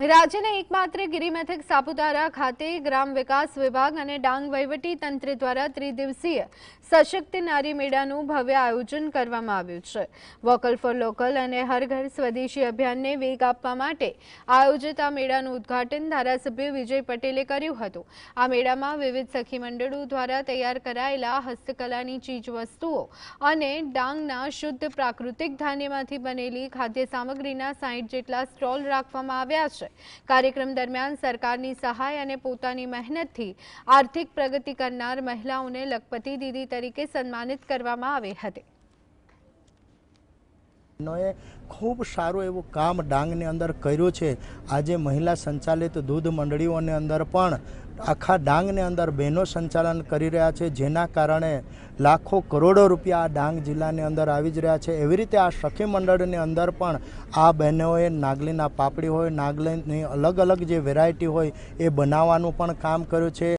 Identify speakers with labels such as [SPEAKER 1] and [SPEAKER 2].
[SPEAKER 1] રાજ્યના એકમાત્ર ગિરિમથક સાપુતારા ખાતે ગ્રામ વિકાસ વિભાગ અને ડાંગ વહીવટી તંત્ર દ્વારા ત્રિદિવસીય સશક્ત નારી મેળાનું ભવ્ય આયોજન કરવામાં આવ્યું છે. વોકલ ફોર લોકલ અને હર ઘર સ્વદેશી અભિયાનને વેગ આપવા માટે આયોજિત આ મેળાનું ઉદ્ઘાટન ધારાસભ્ય વિજય પટેલે કર્યું હતું. આ મેળામાં વિવિધ સખી મંડળો દ્વારા તૈયાર કરાયેલા હસ્તકલાની ચીજવસ્તુઓ અને ડાંગના શુદ્ધ પ્રાકૃતિક ધાન્યમાંથી બનેલી ખાદ્ય સામગ્રીના સાહીઠ જેટલા સ્ટોલ રાખવામાં આવ્યા છે. કાર્યક્રમ દરમિયાન સરકારની સહાય અને પોતાની મહેનતથી આર્થિક પ્રગતિ કરનાર મહિલાઓને લખપતિ દીદી તરીકે સન્માનિત કરવામાં આવી હતી.
[SPEAKER 2] બહેનોએ ખૂબ સારું એવું કામ ડાંગની અંદર કર્યું છે. આજે મહિલા સંચાલિત દૂધ મંડળીઓની અંદર પણ આખા ડાંગની અંદર બહેનો સંચાલન કરી રહ્યા છે, જેના કારણે લાખો કરોડો રૂપિયા આ ડાંગ જિલ્લાની અંદર આવી જ રહ્યા છે. એવી રીતે આ સખી મંડળની અંદર પણ આ બહેનોએ નાગલીના પાપડી હોય, નાગલીની અલગ અલગ જે વેરાયટી હોય એ બનાવવાનું પણ કામ કર્યું છે.